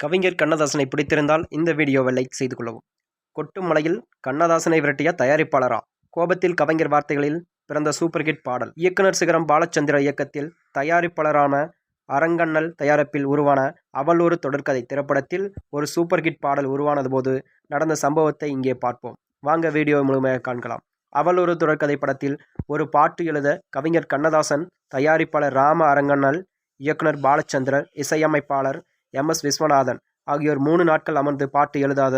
கவிஞர் கண்ணதாசனை பிடித்திருந்தால் இந்த வீடியோவை லைக் செய்து கொள்ளவும். கொட்டும் மலையில் கண்ணதாசனை விரட்டிய தயாரிப்பாளரா? கோபத்தில் கவிஞர் வார்த்தைகளில் பிறந்த சூப்பர் ஹிட் பாடல். இயக்குனர் சிகரம் பாலச்சந்திர இயக்கத்தில் தயாரிப்பாளரான அரங்கண்ணல் தயாரிப்பில் உருவான அவள் ஒரு தொடர்கதை திரைப்படத்தில் ஒரு சூப்பர் ஹிட் பாடல் உருவானது போது நடந்த சம்பவத்தை இங்கே பார்ப்போம். வாங்க வீடியோ முழுமையாக காண்கலாம். அவள் ஒரு தொடர்கதை படத்தில் ஒரு பாட்டு எழுத கவிஞர் கண்ணதாசன் தயாரிப்பாளர் ராம அரங்கண்ணல் இயக்குனர் பாலச்சந்திரர் இசையமைப்பாளர் எம் எஸ் விஸ்வநாதன். ஆகியோர் மூணு நாட்கள் அமர்ந்து பாட்டு எழுதாத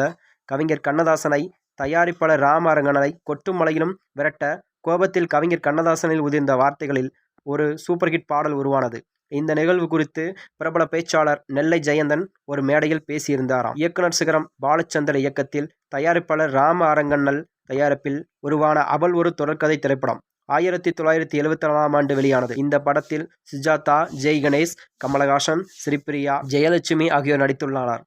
கவிஞர் கண்ணதாசனை தயாரிப்பாளர் ராம அரங்கண்ணலை கொட்டும் மலையிலும் விரட்ட கோபத்தில் கவிஞர் கண்ணதாசனில் உதிர்ந்த வார்த்தைகளில் ஒரு சூப்பர் ஹிட் பாடல் உருவானது. இந்த நிகழ்வு குறித்து பிரபல பேச்சாளர் நெல்லை ஜெயந்தன் ஒரு மேடையில் பேசியிருந்தாராம். இயக்குனர் சிகரம் பாலச்சந்திர இயக்கத்தில் தயாரிப்பாளர் ராம அரங்கண்ணல் தயாரிப்பில் உருவான அவள் ஒரு தொடர்கதை திரைப்படம். ஆயிரத்தி தொள்ளாயிரத்தி எழுபத்தி நாலாம் ஆண்டு வெளியானது. இந்த படத்தில் சுஜாதா ஜெய் கணேஷ் கமலஹாசன் ஸ்ரீபிரியா ஜெயலட்சுமி ஆகியோர் நடித்துள்ளனர்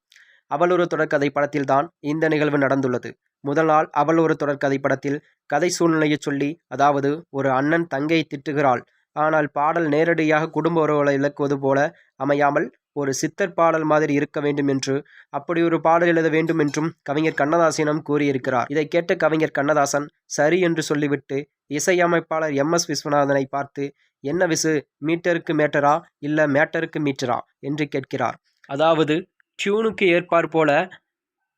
அவள் ஒரு தொடர்கதை படத்தில்தான் இந்த நிகழ்வு நடந்துள்ளது. முதல் நாள் அவள் ஒரு தொடர்கதை படத்தில் கதை சூழ்நிலையை சொல்லி அதாவது ஒரு அண்ணன் தங்கையை திட்டுகிறாள். ஆனால் பாடல் நேரடியாக குடும்ப உறவுகளை இழக்குவது போல அமையாமல் ஒரு சித்தர் பாடல் மாதிரி இருக்க வேண்டும் என்று அப்படி ஒரு பாடல் எழுத வேண்டும் என்றும் கவிஞர் கண்ணதாசனம் கூறியிருக்கிறார். இதை கேட்ட கவிஞர் கண்ணதாசன் சரி என்று சொல்லிவிட்டு இசையமைப்பாளர் எம். எஸ். விஸ்வநாதனை பார்த்து என்ன விசு மீட்டருக்கு மேட்டரா இல்ல மேட்டருக்கு மீட்டரா? என்று கேட்கிறார். அதாவது டியூனுக்கு ஏற்பார் போல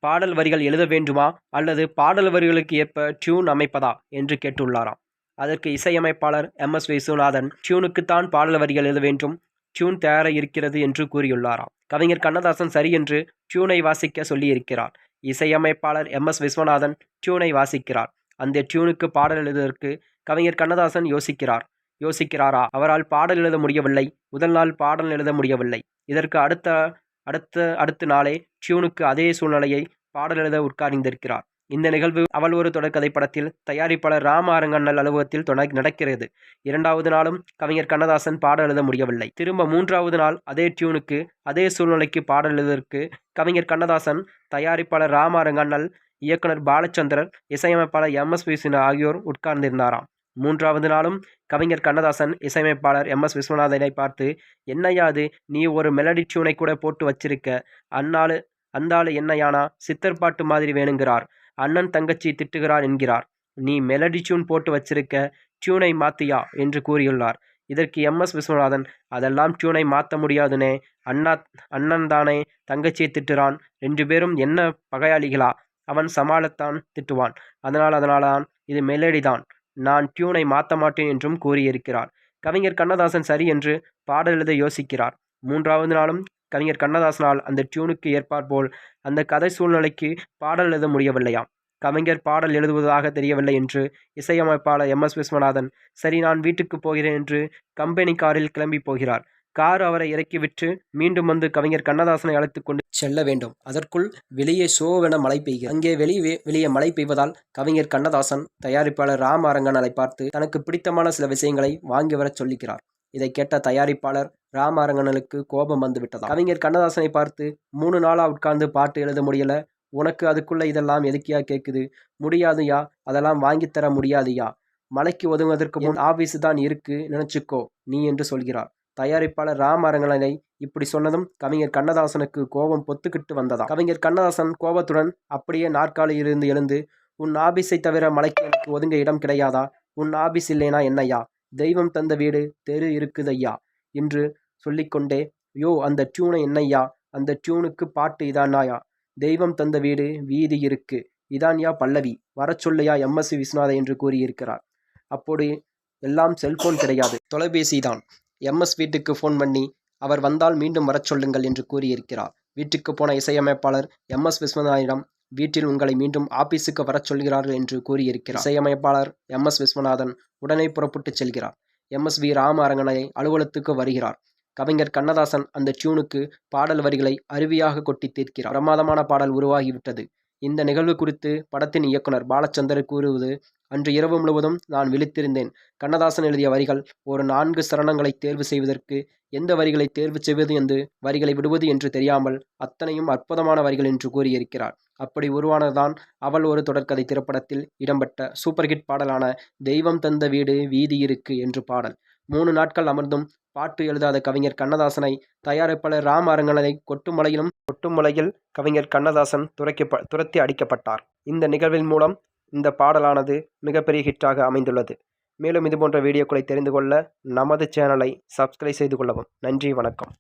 பாடல் வரிகள் எழுத வேண்டுமா அல்லது பாடல் வரிகளுக்கு ஏற்ப டியூன் அமைப்பதா? என்று கேட்டுள்ளாராம். அதற்கு இசையமைப்பாளர் எம். எஸ். விஸ்வநாதன் டியூனுக்குத்தான் பாடல் வரிகள் எழுத வேண்டும். டியூன் தயார இருக்கிறது என்று கூறியுள்ளாராம். கவிஞர் கண்ணதாசன் சரி என்று டியூனை வாசிக்க சொல்லியிருக்கிறார். இசையமைப்பாளர் எம். எஸ். விஸ்வநாதன் டியூனை வாசிக்கிறார். அந்த டியூனுக்கு பாடல் எழுதுவதற்கு கவிஞர் கண்ணதாசன் யோசிக்கிறார். யோசிக்கிறாரா? அவரால் பாடல் எழுத முடியவில்லை. முதல் நாள் பாடல் எழுத முடியவில்லை. இதற்கு அடுத்த அடுத்த அடுத்த நாளே டியூனுக்கு அதே சூழ்நிலையை பாடல் எழுத உட்கார்ந்திருக்கிறார். இந்த நிகழ்வு அவள் ஒரு தொடர்கதை படத்தில் தயாரிப்பாளர் ராம அரங்கண்ணல் அலுவலகத்தில் தொடர் நடக்கிறது. இரண்டாவது நாளும் கவிஞர் கண்ணதாசன் பாடல் எழுத முடியவில்லை. திரும்ப மூன்றாவது நாள் அதே டியூனுக்கு அதே சூழ்நிலைக்கு பாடல் எழுதுவதற்கு கவிஞர் கண்ணதாசன் தயாரிப்பாளர் ராம அரங்கண்ணல் இயக்குனர் பாலச்சந்திரன் இசையமைப்பாளர் எம். எஸ். விஸ்வன் ஆகியோர் உட்கார்ந்திருந்தாராம். மூன்றாவது நாளும் கவிஞர் கண்ணதாசன் இசையமைப்பாளர் எம். எஸ். விஸ்வநாதனை பார்த்து என்னையா அது? நீ ஒரு மெலடி டியூனை கூட போட்டு வச்சிருக்க. அந்நாள் அந்தாள் என்னையானா? சித்தர் பாட்டு மாதிரி வேணுங்கிறார். அண்ணன் தங்கச்சி திட்டுகிறார் என்கிறார். நீ மெலடி டியூன் போட்டு வச்சிருக்க டியூனை மாத்தியா? என்று கூறியுள்ளார். இதற்கு எம் எஸ் விஸ்வநாதன் அதெல்லாம் டியூனை மாற்ற முடியாதுனே. அண்ணா அண்ணன் தானே தங்கச்சியை திட்டுறான். ரெண்டு பேரும் என்ன பகையாளிகளா? அவன் சமாளத்தான் திட்டுவான். அதனால் அதனால்தான் இது மெலடி தான். நான் டியூனை மாற்ற மாட்டேன் என்றும் கூறியிருக்கிறார். கவிஞர் கண்ணதாசன் சரி என்று பாடல் எழுத யோசிக்கிறார். மூன்றாவது நாளும் கவிஞர் கண்ணதாசனால் அந்த டியூனுக்கு ஏற்பாற்போல் அந்த கதை சூழ்நிலைக்கு பாடல் எழுத முடியவில்லையாம். கவிஞர் பாடல் எழுதுவதாக தெரியவில்லை என்று இசையமைப்பாளர் எம். எஸ். விஸ்வநாதன் சரி நான் வீட்டுக்கு போகிறேன் என்று கம்பெனி காரில் கிளம்பி போகிறார். கார் அவரை இறக்கிவிட்டு மீண்டும் வந்து கவிஞர் கண்ணதாசனை அழைத்து கொண்டு செல்ல வேண்டும். அதற்குள் வெளியே சோவென மழை பெய்கிறது. அங்கே வெளியே வெளியே மழை பெய்வதால் கவிஞர் கண்ணதாசன் தயாரிப்பாளர் ராம் அலை பார்த்து தனக்கு பிடித்தமான சில விஷயங்களை வாங்கி வரச் சொல்லிக்கிறார் இதை கேட்ட தயாரிப்பாளர் ராம அரங்கனலுக்கு கோபம் வந்து விட்டதா கவிஞர் கண்ணதாசனை பார்த்து மூணு நாளா உட்கார்ந்து பாட்டு எழுத முடியல. உனக்கு அதுக்குள்ள இதெல்லாம் எதுக்கியா கேட்குது முடியாதுயா? அதெல்லாம் வாங்கித்தர முடியாதுயா? மலைக்கு ஒதுங்குவதற்கு முன் ஆபீஸ் தான் இருக்கு. நினைச்சுக்கோ. நீ என்று சொல்கிறார். தயாரிப்பாளர் ராம அரங்கனை இப்படி சொன்னதும் கவிஞர் கண்ணதாசனுக்கு கோபம் பொத்துக்கிட்டு வந்ததா கவிஞர் கண்ணதாசன் கோபத்துடன் அப்படியே நாற்காலியில் இருந்து எழுந்து உன் ஆபீஸை தவிர மலைக்கு எனக்கு ஒதுங்க இடம் கிடையாதா? உன் ஆபீஸ் இல்லைனா என்னையா தெய்வம் தந்த வீடு தெரு இருக்குதையா என்று சொல்லிக்கொண்டே யோ அந்த டியூனை என்னையா அந்த டியூனுக்கு பாட்டு இதானாயா? தெய்வம் தந்த வீடு வீதி இருக்கு. இதான்யா பல்லவி? வர சொல்லையா எம்எஸ்சி விஸ்வநாத என்று கூறியிருக்கிறார். அப்போது எல்லாம் செல்போன் கிடையாது. தொலைபேசி தான் எம்எஸ் வீட்டுக்கு ஃபோன் பண்ணி அவர் வந்தால் மீண்டும் வரச் சொல்லுங்கள் என்று கூறியிருக்கிறார். வீட்டுக்கு போன இசையமைப்பாளர் எம். எஸ். விஸ்வநாதனிடம் வீட்டில் உங்களை மீண்டும் ஆபீஸுக்கு வரச் சொல்கிறார்கள் என்று கூறியிருக்கிறார். இசையமைப்பாளர் எம். எஸ். விஸ்வநாதன் உடனே புறப்பட்டு செல்கிறார். எம். எஸ். வி. ராம அரங்கனை அலுவலத்துக்கு வருகிறார். கவிஞர் கண்ணதாசன் அந்த டியூனுக்கு பாடல் வரிகளை அருவியாக கொட்டி தீர்க்கிறார். பிரமாதமான பாடல் உருவாகிவிட்டது. இந்த நிகழ்வு குறித்து படத்தின் இயக்குனர் பாலச்சந்தர் கூறுவது அன்று இரவு முழுவதும் நான் விழித்திருந்தேன். கண்ணதாசன் எழுதிய வரிகள் ஒரு நான்கு சரணங்களை தேர்வு செய்வதற்கு எந்த வரிகளை தேர்வு செய்வது என்று வரிகளை விடுவது என்று தெரியாமல் அத்தனையும் அற்புதமான வரிகள் என்று கூறியிருக்கிறார். அப்படி உருவானதுதான் அவள் ஒரு தொடர்கதை திரைப்படத்தில் இடம்பெற்ற சூப்பர் ஹிட் பாடலான தெய்வம் தந்த வீடு வீதி இருக்கு என்று பாடல். மூணு நாட்கள் அமர்ந்தும் பாட்டு எழுதாத கவிஞர் கண்ணதாசனை தயாரிப்பாளர் ராம் அரங்கனை கொட்டுமலையிலும் கொட்டுமலையில் கவிஞர் கண்ணதாசன் துரைக்கப்ப துரத்தி அடிக்கப்பட்டார். இந்த நிகழ்வின் மூலம் இந்த பாடலானது மிகப்பெரிய ஹிட்டாக அமைந்துள்ளது. மேலும் இதுபோன்ற வீடியோக்களை தெரிந்து கொள்ள நமது சேனலை சப்ஸ்கிரைப் செய்து கொள்ளவும். நன்றி வணக்கம்.